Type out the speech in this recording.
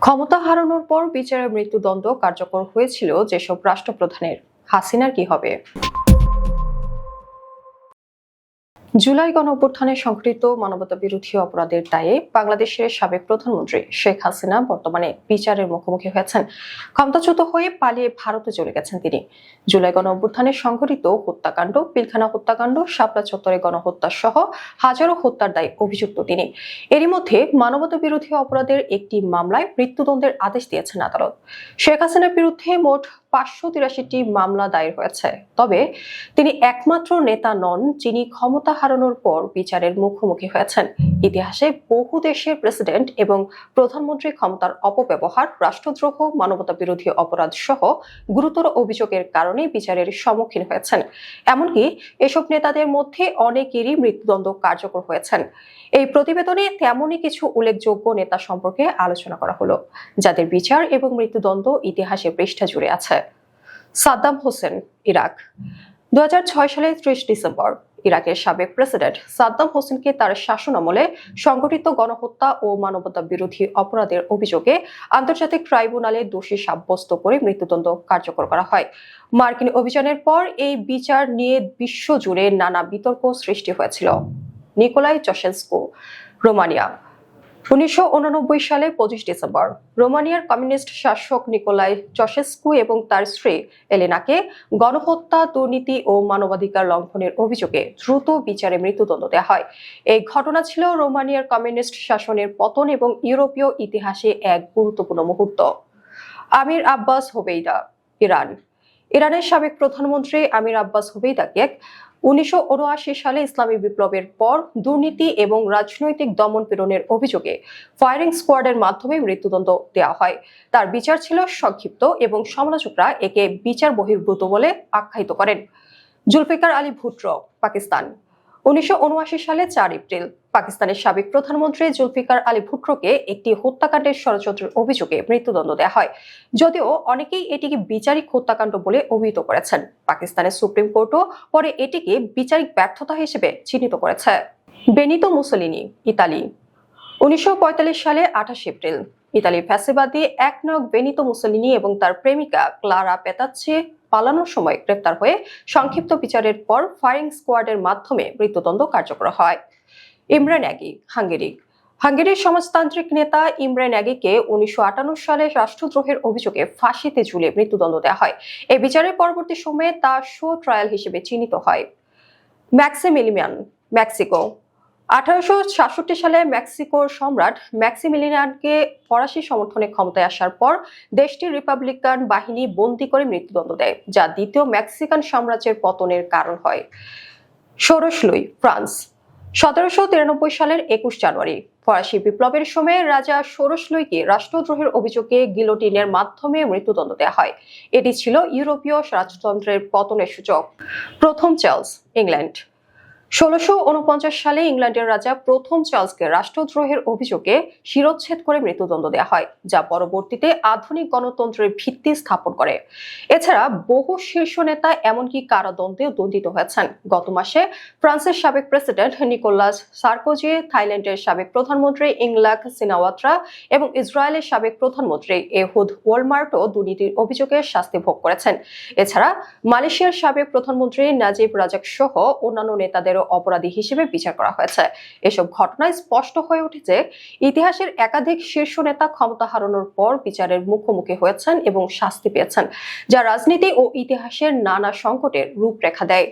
ক্ষমতা হারানোর পর বিচারে মৃত্যুদণ্ড কার্যকর হয়েছিল যেসব রাষ্ট্রপ্রধানের। হাসিনার কি হবে? জুলাই গণ অভ্যুত্থানে সংঘটিত মানবতা বিরোধী অপরাধের দায়ে বাংলাদেশের সাবেক প্রধানমন্ত্রী শেখ হাসিনা বর্তমানে বিচারের মুখোমুখি হয়েছেন। ক্ষমতাচ্যুত হয়ে পালিয়ে ভারতে চলে গেছেন তিনি। জুলাই গণ অভ্যুত্থানে সংঘটিত হত্যাকাণ্ড, পিলখানা হত্যাকাণ্ড, শাপলা চত্বরে গণহত্যা সহ হাজারো হত্যার দায়ে অভিযুক্ত তিনি। এরই মধ্যে মানবতা বিরোধী অপরাধের একটি মামলায় মৃত্যুদণ্ডের আদেশ দিয়েছেন আদালত। শেখ হাসিনার বিরুদ্ধে মোট পাঁচশো তিরাশিটি মামলা দায়ের হয়েছে। তবে তিনি একমাত্র নেতা নন, যিনি ক্ষমতা হারানোর পর বিচারের মুখোমুখি হয়েছেন। ইতিহাসে বহু দেশের প্রেসিডেন্ট এবং প্রধানমন্ত্রী ক্ষমতার অপব্যবহার, রাষ্ট্রদ্রোহ মানবতা বিরোধী অপরাধ সহ গুরুতর অভিযোগের কারণে বিচারের সম্মুখীন হয়েছেন। এমনকি এসব নেতাদের মধ্যে অনেকেরই মৃত্যুদণ্ড কার্যকর হয়েছেন। এই প্রতিবেদনে তেমনই কিছু উল্লেখযোগ্য নেতা সম্পর্কে আলোচনা করা হলো, যাদের বিচার এবং মৃত্যুদণ্ড ইতিহাসে পৃষ্ঠা জুড়ে আছে। Saddam Hussein, Iraq. দু সালে ত্রিশ ডিসেম্বর ইরাকের সাবেক প্রেসিডেন্ট সাদ্দাম হোসেনকে তার শাসন আমলে সংগঠিত গণহত্যা ও মানবতা বিরোধী অপরাধের অভিযোগে আন্তর্জাতিক ট্রাইব্যুনালে দোষী সাব্যস্ত করে মৃত্যুদণ্ড কার্যকর করা হয়। মার্কিন অভিযানের পর এই বিচার নিয়ে বিশ্বজুড়ে নানা বিতর্ক সৃষ্টি হয়েছিল। Nicolae Ceausescu Romania. উনিশশো সালে পঁচিশ ডিসেম্বর, রোমানিয়ার কমিউনিস্ট শাসক নিকোলাই চশেস্কু এবং তার স্ত্রী এলেনাকে গণহত্যা, দুর্নীতি ও মানবাধিকার লঙ্ঘনের অভিযোগে দ্রুত বিচারে মৃত্যুদণ্ড দেওয়া হয়। এই ঘটনা ছিল রোমানিয়ার কমিউনিস্ট শাসনের পতন এবং ইউরোপীয় ইতিহাসে এক গুরুত্বপূর্ণ মুহূর্ত। Amir Abbas Hoveyda Iran. ইরানের সাবেক প্রধানমন্ত্রী আমির আব্বাস হোবেইদাকে উনিশশো সালে ইসলামী বিপ্লবের পর দুর্নীতি এবং রাজনৈতিক দমন পীড়নের অভিযোগে ফায়ারিং স্কোয়াডের মাধ্যমে মৃত্যুদণ্ড দেওয়া হয়। তার বিচার ছিল সংক্ষিপ্ত এবং সমালোচকরা একে বিচার বহির্ভূত বলে আখ্যায়িত করেন। জুলফিকার আলী ভুট্র পাকিস্তান। উনিশশো উনআশি সালে চার এপ্রিল, পাকিস্তানের সাবেক প্রধানমন্ত্রী জুলফিকার আলী ভুট্টোকে একটি হত্যাকাণ্ডের ষড়যন্ত্রের অভিযোগে মৃত্যুদণ্ড দেওয়া হয়। যদিও অনেকেই এটিকে বিচারিক হত্যাকাণ্ড বলে অভিহিত করেছেন। পাকিস্তানের সুপ্রিম কোর্টও পরে এটিকে বিচারিক ব্যর্থতা হিসেবে চিহ্নিত করেছে। বেনিতো মুসলিনি, ইতালি, উনিশশো পঁয়তাল্লিশ সালে আঠাশ এপ্রিল। ইতালির ফ্যাসিবাদী এক নক বেনিতো মুসলিনি এবং তার প্রেমিকা ক্লারা পেতাচ্ছে পালানোর সময় গ্রেপ্তার হয়ে সংক্ষিপ্ত বিচারের পর ফায়ারিং স্কোয়াডের মাধ্যমে মৃত্যুদণ্ড কার্যকর হয়। ইমরান অ্যাগি হাঙ্গেরি। হাঙ্গেরির সমাজতান্ত্রিক নেতা ইমরান অ্যাগিকে উনিশশো আটান্ন সালে রাষ্ট্রদ্রোহের অভিযোগে ফাঁসিতে ঝুলে মৃত্যুদণ্ড দেওয়া হয়। এই বিচারের পরবর্তী সময়ে তা শো ট্রায়াল হিসেবে চিহ্নিত হয়। Maximilian, Mexico. আঠারোশো সাতষট্টি সালে মেক্সিকোর সম্রাট ম্যাক্সিমিলিয়ানকে ফরাসি সমর্থনে ক্ষমতায় আসার পর দেশটির রিপাবলিকান বাহিনী বন্দী করে মৃত্যুদণ্ড দেয়, যা দ্বিতীয় মেক্সিকান সাম্রাজ্যের পতনের কারণ হয়। ষোড়শ লুই, ফ্রান্স। সতেরোশো তিরানব্বই সালের একুশ জানুয়ারি, ফরাসি বিপ্লবের সময় রাজা ষোড়শ লুইকে রাষ্ট্রদ্রোহের অভিযোগে গিলোটিনের মাধ্যমে মৃত্যুদণ্ড দেওয়া হয়। এটি ছিল ইউরোপীয় রাজতন্ত্রের পতনের সূচক। প্রথম চার্লস, ইংল্যান্ড। ষোলোশো সালে ইংল্যান্ডের রাজা প্রথম চার্লসকে রাষ্ট্রদ্রোহের অভিযোগে শিরোচ্ছেদ করে মৃত্যুদণ্ড দেওয়া হয়, যা পরবর্তীতে আধুনিক গণতন্ত্রের ভিত্তি স্থাপন করে। এছাড়া বহু শীর্ষ নেতা এমনকি কারাদণ্ডে দণ্ডিত হয়েছেন। গত মাসে ফ্রান্সের সাবেক প্রেসিডেন্ট নিকোলাস সার্কোজি, থাইল্যান্ডের সাবেক প্রধানমন্ত্রী ইংলাক সিনাওয়াত্রা এবং ইসরায়েলের সাবেক প্রধানমন্ত্রী এহুদ ওয়ালমার্টও দুর্নীতির অভিযোগে শাস্তি ভোগ করেছেন। এছাড়া মালয়েশিয়ার সাবেক প্রধানমন্ত্রী নাজিব রাজাক সহ অন্যান্য নেতাদেরও অপরাধী হিসেবে বিচার করা হয়েছে। এসব ঘটনায় স্পষ্ট হয়ে উঠেছে, ইতিহাসের একাধিক শীর্ষ নেতা ক্ষমতা হারানোর পর বিচারের মুখোমুখি হয়েছেন এবং শাস্তি পেয়েছেন, যা রাজনীতি ও ইতিহাসের নানা সংকটের রূপরেখা দেয়।